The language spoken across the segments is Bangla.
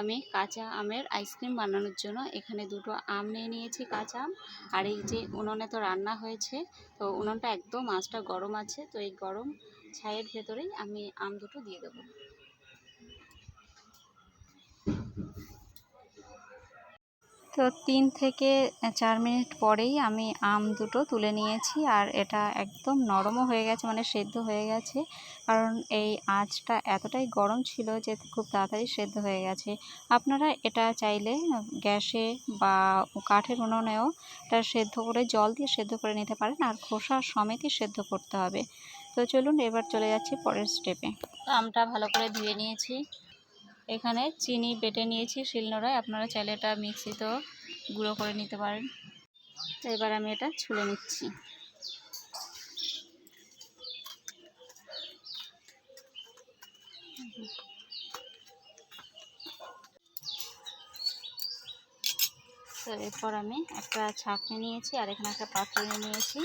আমি কাঁচা আমের আইসক্রিম বানানোর জন্য এখানে দুটো আম নিয়ে নিয়েছি কাঁচা আম। আর এই যে উনুনে তো রান্না হয়েছে, তো উনুনটা একদম আঁচটা গরম আছে, তো এই গরম ছাইয়ের ভেতরেই আমি আম দুটো দিয়ে দেবো। তো তিন থেকে চার মিনিট পরেই আমি আম দুটো তুলে নিয়েছি আর এটা একদম নরমও হয়ে গেছে মানে সেদ্ধ হয়ে গেছে। কারণ এই আঁচটা এতটাই গরম ছিল যে খুব তাড়াতাড়ি সেদ্ধ হয়ে গেছে। আপনারা এটা চাইলে গ্যাসে বা কাঠের উনুনেও এটা সেদ্ধ করে, জল দিয়ে সেদ্ধ করে নিতে পারেন আর খোসা সমেতই সেদ্ধ করতে হবে। তো চলুন এবার চলে যাচ্ছি পরের স্টেপে আমটা ভালো করে ধুয়ে নিয়েছি। এখানে চিনি বেটে নিয়েছি শিলনোড়ায়। আপনারা চাইলে এটা মিক্সিতেও গুঁড়ো করে নিতে পারেন। এবার আমি এটা ছুলে নিচ্ছি। তো এরপর আমি একটা ছাঁকনি নিয়েছি আর এখানে একটা পাত্র নিয়ে নিয়েছি।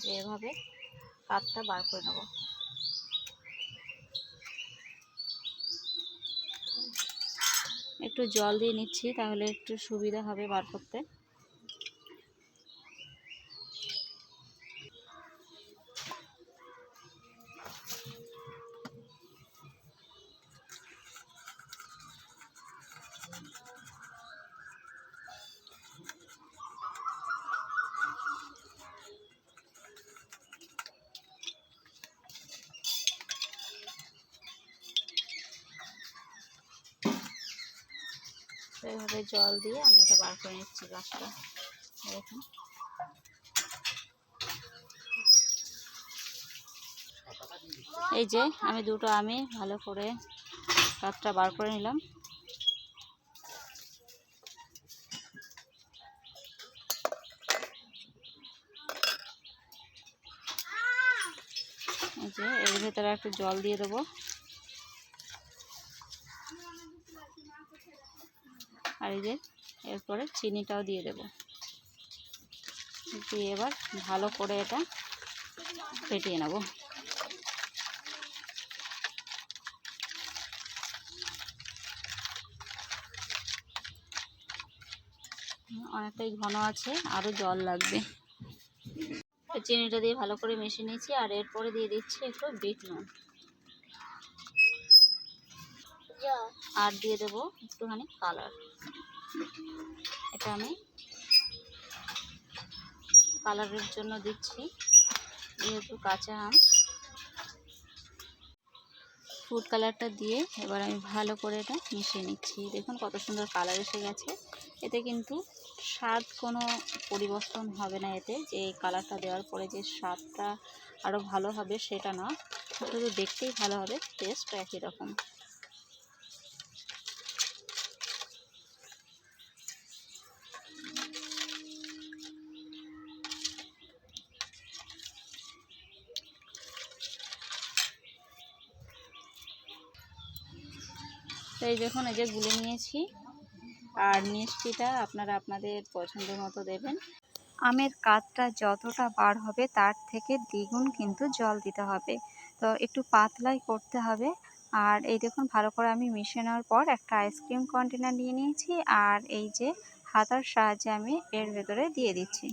যে এভাবে পাতটা বার করে নেব। একটু জল দিয়ে নিচ্ছি তাহলে একটু সুবিধা হবে বার করতে। তো এইভাবে জল দিয়ে আমি এটা বার করে নিচ্ছি গাছটা। দেখুন। এই যে আমি দুটো আমি ভালো করে কাঠটা বার করে নিলাম। এই যে এর ভেতরে একটু জল দিয়ে দেবো। আর এই যে এরপরে চিনিটাও দিয়ে দেব। দিয়ে এবার ভালো করে এটা ফেটিয়ে নেব। অনেকটাই ঘন আছে আরও জল লাগবে। চিনিটা দিয়ে ভালো করে মিশিয়ে নিয়েছি আর এরপরে দিয়ে দিচ্ছি একটু বিট নুন। আর দিয়ে দেবো একটুখানি কালার। এটা আমি কালারের জন্য দিচ্ছি, যেহেতু কাঁচা আম। ফুড কালারটা দিয়ে এবার আমি ভালো করে এটা মিশিয়ে নিচ্ছি। দেখুন কত সুন্দর কালার এসে গেছে। এতে কিন্তু স্বাদ কোনো পরিবর্তন হবে না এতে। যে কালারটা দেওয়ার পরে যে স্বাদটা আরও ভালো হবে সেটা না। শুধু দেখতেই ভালো হবে টেস্ট একই রকম। এই দেখুন, এই যে গুলে নিয়েছি। আর মিষ্টিটা আপনারা আপনাদের পছন্দ মতো দেবেন। আমের কাতটা যতটা বার হবে, তার থেকে দ্বিগুণ কিন্তু জল দিতে হবে। তো একটু পাতলাই করতে হবে। আর এই দেখুন, ভালো করে আমি মিশিয়ে নেওয়ার পর একটা আইসক্রিম কন্টেনার নিয়ে নিয়েছি। আর এই যে হাতার সাহায্যে আমি এর ভেতরে দিয়ে দিচ্ছি।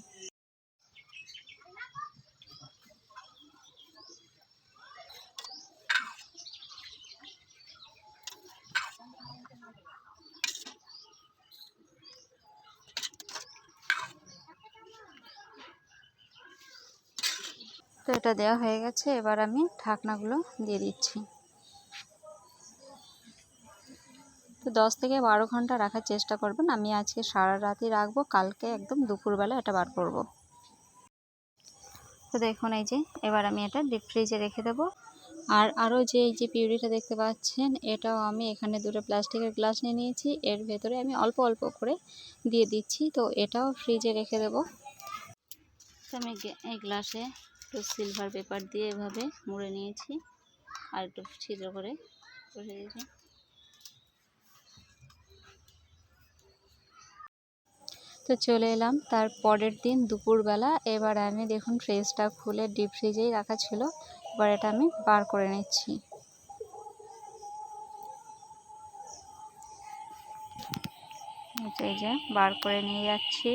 তো এটা দেওয়া হয়ে গেছে, এবার আমি ঢাকনাগুলো দিয়ে দিচ্ছি। তো দশ থেকে বারো ঘণ্টা রাখার চেষ্টা করবেন, আমি আজকে সারা রাতই রাখব, কালকে একদম দুপুরবেলা এটা বার করব। তো দেখুন এই যে, এবার আমি এটা ডিপ ফ্রিজে রেখে দেবো। আর আরও যে এই যে পিউরিটা দেখতে পাচ্ছেন, এটাও আমি এখানে দুটো প্লাস্টিকের গ্লাস নিয়ে নিয়েছি, এর ভেতরে আমি অল্প অল্প করে দিয়ে দিচ্ছি, তো এটাও ফ্রিজে রেখে দেবো। তো আমি এই গ্লাসে একটু সিলভার পেপার দিয়ে এভাবে মুড়ে নিয়েছি। আর একটু ছিদ্র করে বসে দিয়েছি তো চলে এলাম। তার পরের দিন দুপুরবেলা এবার আমি দেখুন ফ্রিজটা খুলে ডিপ ফ্রিজেই রাখা ছিল। এবার এটা আমি বার করে নিচ্ছি। এই যে, বার করে নিয়ে যাচ্ছি।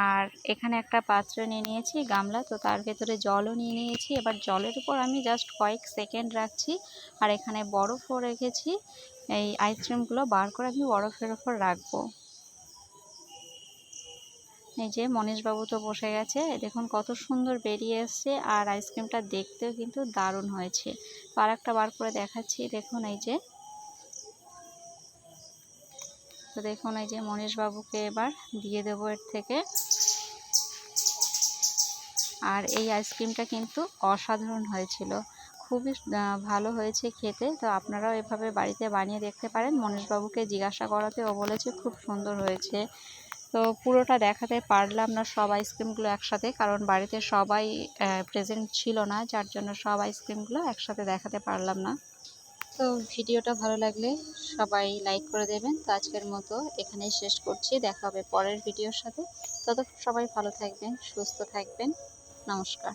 আর এখানে একটা পাত্র নিয়ে নিয়েছি, গামলা। তো তার ভেতরে জলও নিয়ে নিয়েছি। এবার জলের উপর আমি জাস্ট কয়েক সেকেন্ড রাখছি। আর এখানে বরফও রেখেছি। এই আইসক্রিমগুলো বার করে আমি বরফের ওপর রাখব। এই যে মনীষবাবু তো বসে গেছে। দেখুন কত সুন্দর বেরিয়ে এসছে। আর আইসক্রিমটা দেখতেও কিন্তু দারুণ হয়েছে। তো আর একটা বার করে দেখাচ্ছি। দেখুন এই যে তো দেখুন, এই যে মনীষবাবুকে এবার দিয়ে দেবো এর থেকে। আর এই আইসক্রিমটা কিন্তু অসাধারণ হয়েছিল। খুবই ভালো হয়েছে খেতে। তো আপনারাও এভাবে বাড়িতে বানিয়ে দেখতে পারেন। মনীষবাবুকে জিজ্ঞাসা করাতে ও বলেছে, খুব সুন্দর হয়েছে। তো পুরোটা দেখাতে পারলাম না সব আইসক্রিমগুলো একসাথে, কারণ বাড়িতে সবাই প্রেজেন্ট ছিল না, যার জন্য সব আইসক্রিমগুলো একসাথে দেখাতে পারলাম না। তো ভিডিওটা ভালো লাগলে সবাই লাইক করে দেবেন। তো আজকের মতো এখানেই শেষ করছি। দেখা হবে পরের ভিডিওর সাথে। তত সবাই ভালো থাকবেন, সুস্থ থাকবেন। নমস্কার।